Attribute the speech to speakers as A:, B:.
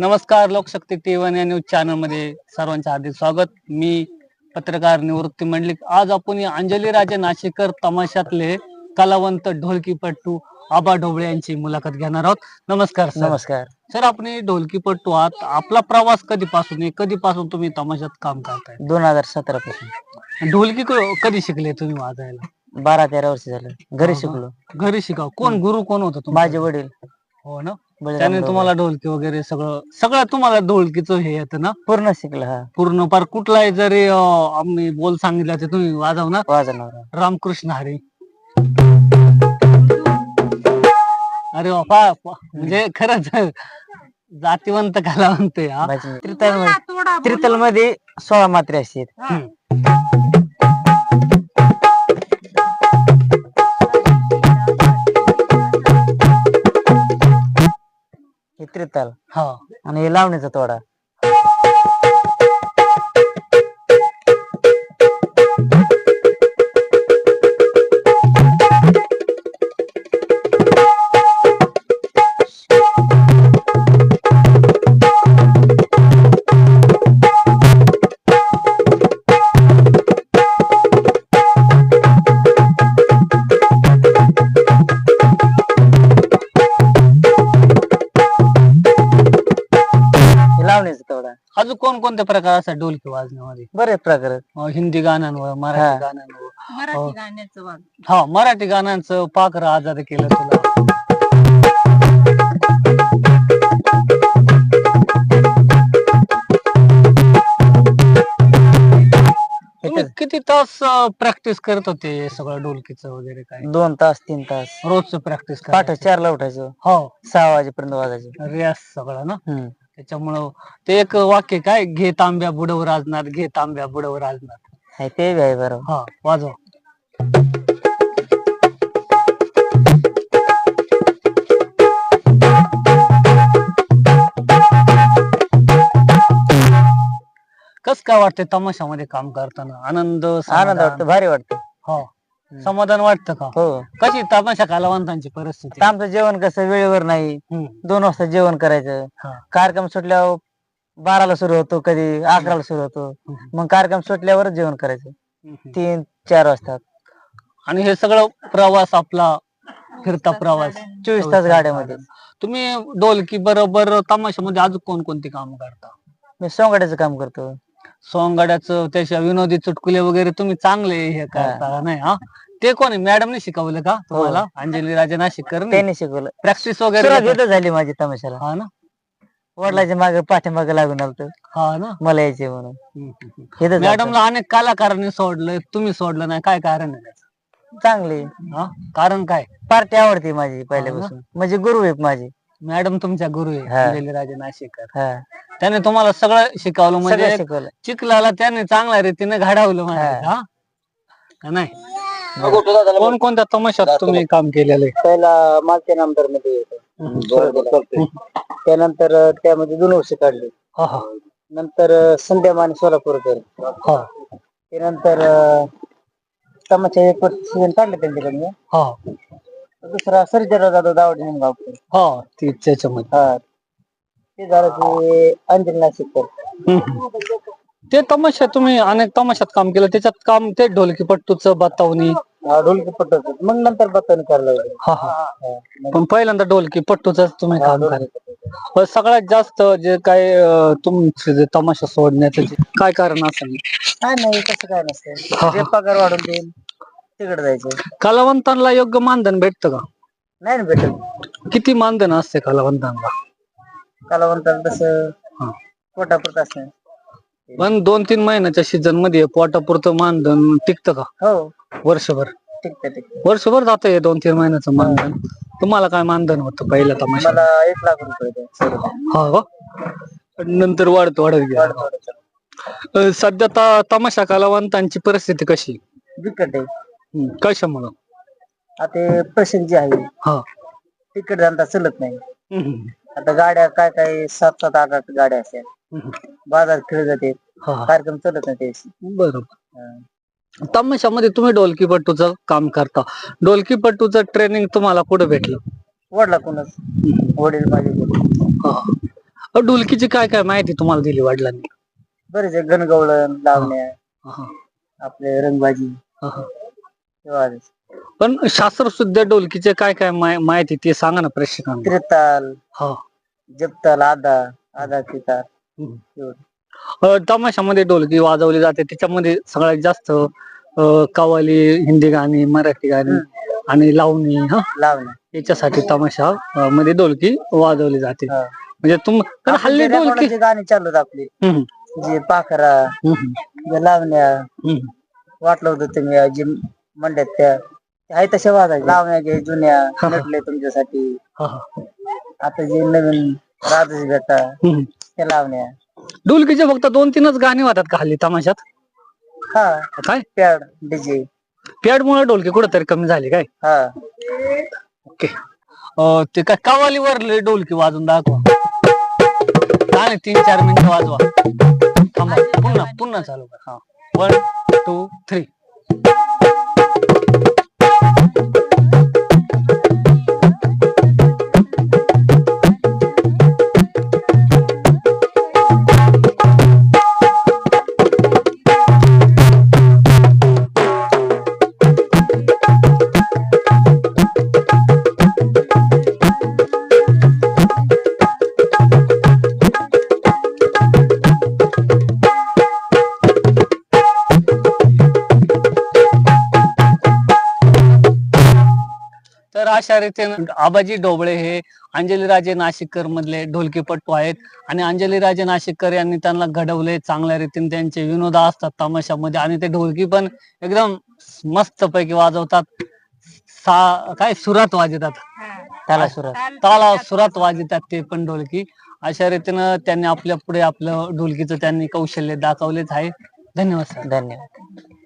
A: नमस्कार Lokshakti T one या news चॅनलमध्ये सर्वांचे हार्दिक स्वागत. मी पत्रकार निवृत्ती मंडलिक. आज आपण अंजली राजे नाशिकर तमाशातले कलावंत ढोलकीपट्टू आबा ढोबळे यांची मुलाखत घेणार आहोत. नमस्कार सर.
B: नमस्कार.
A: सर आपण ढोलकीपट्टू आहात. आपला प्रवास कधीपासून आहे? कधीपासून तुम्ही तमाशात काम करताय?
B: दोन हजार सतरा पासून.
A: ढोलकी क- कधी शिकले तुम्ही वाजायला?
B: बारा तेरा वर्ष झालं. घरी? शिकलो.
A: घरी शिकाव. कोण गुरु कोण होतं तुमचं?
B: माझे वडील.
A: हो ना? त्याने. तुम्हाला ढोलकी वगैरे सगळं सगळं तुम्हाला ढोलकीचं हे येतं ना?
B: पूर्ण शिकलं हा.
A: पूर्ण पार कुठलाही जरी अं, आम्ही बोल सांगितला ते तुम्ही वाजवणार
B: वाजवणार.
A: रामकृष्ण हरी. अरे बापा म्हणजे खरंच जातीवंत कलावंत आहे हा.
B: त्रितलमध्ये त्रितलमध्ये सोळा मात्रे असतात. हे. त्रिताल.
A: हा.
B: हो. आणि हे लावणीचा तोडा.
A: अजून कोणकोणते प्रकार असतात ढोलकी वाजण्यामध्ये?
B: बरेच प्रकार आहेत.
A: अं, हिंदी गाण्यांवर
B: हा.
A: मराठी गाण्यांवर. हो.
C: मराठी गाण्याचं वाद.
A: हा मराठी गाण्यांचं पाखर आजाद केलं तुला. तुम्ही किती तास प्रॅक्टिस करत होते हे सगळं ढोलकीचं वगैरे काय?
B: दोन तास तीन तास.
A: रोजचं प्रॅक्टिस
B: पाठ चारला उठायचो.
A: हो.
B: सहा वाजेपर्यंत वाजायचो.
A: रियाज सगळं ना?
B: हम्म.
A: त्याच्यामुळं ते एक वाक्य काय? घे तांब्या बुडव राजनाथ घे तांब्या बुडव राजनाथ.
B: हाय ते बी आहे बरोबर.
A: हा वाजव. कस काय वाटतंय तमाशामध्ये काम करताना? आनंद
B: आनंद
A: समाधान?
B: वाटतो भारी वाटतं.
A: हो. समाधान वाटतं का?
B: हो.
A: कशी तमाशा कलावंतांची परिस्थिती?
B: आमचं जेवण कसं वेळेवर नाही.
A: हम्म.
B: दोन वाजता जेवण करायचं.
A: हा.
B: कार्यक्रम सुटल्यावर बाराला सुरू होतो कधी अकराला सुरू होतो. मग कार्यक्रम सुटल्यावरच जेवण करायचं.
A: हम्म.
B: तीन चार वाजता.
A: आणि हे सगळं प्रवास आपला फिरता प्रवास.
B: चोवीस तास गाड्यामध्ये.
A: तुम्ही ढोलकी बरोबर तमाशामध्ये अजून कोणकोणती काम करता?
B: मी सोंगाड्याचं काम करतो.
A: सोंगाड्याचं त्याच्या विनोदी चुटकुले वगैरे तुम्ही चांगले हे करता नाही हा? ते कोणी मॅडमने शिकवलं का तुम्हाला? अंजली राजे नाशिककर
B: त्यांनी शिकवलं.
A: प्रॅक्टिस वगैरे
B: सुरुवात
A: करता?
B: इथं झाली माझी तमाशाला.
A: हा ना?
B: वडिलाच्या मागे पाठीमागे लागून आलतो.
A: हा ना?
B: मला यायचे म्हणून. इथं.
A: मॅडमला अनेक कलाकारांनी सोडलं तुम्ही सोडलं नाही काय कारण आहे त्याचं?
B: चांगली.
A: हा? कारण काय?
B: पार्टी आवडते माझी पहिल्यापासून. म्हणजे गुरु आहे माझी.
A: मॅडम तुमच्या गुरु आहे
B: हा.
A: राजे नाशिककर
B: हा.
A: त्याने तुम्हाला सगळं शिकवलं
B: सगळं
A: म्हणजे
B: शिकवलं.
A: चिखलाला त्याने चांगल्या रीतीने घडवलं म्हणायचं, हा? का नाही? कोणकोणत्या तमाशात तुम्ही काम केलेलं? आहे
B: पहिला मालते नामदारमध्ये त्यानंतर अं, त्यामध्ये दोन वर्ष काढले.
A: हा हा.
B: नंतर अं, संध्या माने सोलापूरकर.
A: हा.
B: त्यानंतर अं, तमाशा एक वर्ष सीझन काढले त्यांच्याकडनं.
A: हा.
B: दुसरा सर्जराव जाधव दावडे निमगावकर
A: हा ती त्याच्यामध्ये.
B: हा. ते झालं की अंजली नाशिककर.
A: हम्म. ते तमाशा तुम्ही अनेक तमाशात काम केलं. त्याच्यात काम ते ढोलकीपट्टूचं बतावणी
B: हा, ढोलकी पटवतो मग नंतर बत्तानी करायला लागले.
A: हा हा.
B: हा,
A: पण पहिल्यांदा ढोलकी पट्टूच तुम्ही काम
B: ढोलकी.
A: पण सगळ्यात जास्त जे काय अं, तुमचे जे तमाशा सोडण्याचं जे काय कारण असेल?
B: काय नाही तसं काय नसतं. जे पगार वाढून देईल. तिकडे जायचं.
A: कलावंतांना योग्य मानधन भेटतं का?
B: नाही ना भेटत.
A: किती मानधन असते कलावंतांना?
B: कलावंताला तसं
A: हा.
B: पोटापुरत असं
A: पण दोन तीन महिन्याच्या सीझनमध्ये पोटापुरतं मानधन टिकतं का?
B: हो.
A: वर्षभर.
B: ठीक आहे ठीक आहे.
A: वर्षभर जात हे दोन तीन महिन्याचं मानधन. तुम्हाला काय मानधन होतं पहिल्या तमाशा
B: मला एक लाख रुपये द्या.
A: हा का? नंतर वाढत वाढत गेलं.
B: वाढ- वाढ-
A: अं, सध्या ता- तमाशा कलावंतांची परिस्थिती कशी?
B: बिकट आहे.
A: कशामुळं?
B: आता पेशंट जे आहे
A: हा.
B: तिकीट धंदा चलत नाही. आता गाड्या काय काय सात सात आठ आठ गाड्या असतात. बाजार खेळ जाते.
A: हा
B: कार्यक्रम चलत नाही त्याशी
A: बरोबर. तमाशामध्ये तुम्ही ढोलकीपट्टूचं काम करता. ढोलकीपट्टूचं ट्रेनिंग तुम्हाला कुठे भेटलं?
B: वडला कोणच वडील माझे वडील.
A: हा. ढोलकीची काय काय माहिती तुम्हाला दिली वडिलांनी?
B: बरेच आहे, गणगवळण लावण्या
A: हा,
B: आपले रंगबाजी.
A: हा, हा.
B: हे.
A: पण शास्त्र सुद्धा ढोलकीचे काय काय माहि- माहिती ते सांगा ना प्रेक्षकांना.
B: त्रिताल
A: हा.
B: जपताल आधा आधा त्रिताल.
A: अ, तमाशामध्ये ढोलकी वाजवली जाते. त्याच्यामध्ये सगळ्यात जास्त अ, कव्वाली हिंदी गाणी मराठी गाणी आणि लावणी हा?
B: लावण्या
A: याच्यासाठी तमाशा अ, मध्ये ढोलकी वाजवली जाते.
B: हा.
A: म्हणजे तुम पण हल्ली
B: आपले
A: ढोलकी
B: रेकॉर्डाचे गाणी चालू आपले.
A: हम्म,
B: जे पाखरा
A: हम्म,
B: जे लावण्या.
A: हम्म.
B: वाटलं होतं तुम्ही जे म्हणल्यात त्या. त्या आहे तशा वाजायच्या लावण्या जे जुन्या नटले तुमच्यासाठी.
A: हा, हा.
B: आता जे नवीन बेटा
A: हम्म.
B: त्या लावण्या.
A: ढोलकीचे फक्त दोन तीनच गाणी होतात का हल्ली तमाशात?
B: हा.
A: काय?
B: Pad DJ.
A: पॅड मुळे ढोलकी कुठेतरी कमी झाली काय?
B: हा.
A: ओके. अ, ते काय कवालीवर लय ढोलकी वाजून दाखवा. काय तीन चार मिनिटं वाजवा. थांबा पुन्हा पुन्हा चालू करा. हा. One two three. तर अशा रीतीने आबाजी डोबळे हे अंजली राजे नाशिककर मधले ढोलकीपट्टू आहेत. आणि अंजली राजे नाशिककर यांनी त्यांना घडवले चांगल्या रीतीने. त्यांचे विनोद असतात तमाशामध्ये. आणि ते ढोलकी पण एकदम मस्त पैकी वाजवतात. सा काय सुरात वाजतात
B: त्याला सुरत.
A: ताला सुरात वाजतात ते पण ढोलकी. अशा रीतीनं त्यांनी आपल्या पुढे आपलं ढोलकीचं त्यांनी कौशल्य दाखवलेच आहे. धन्यवाद सर.
B: धन्यवाद.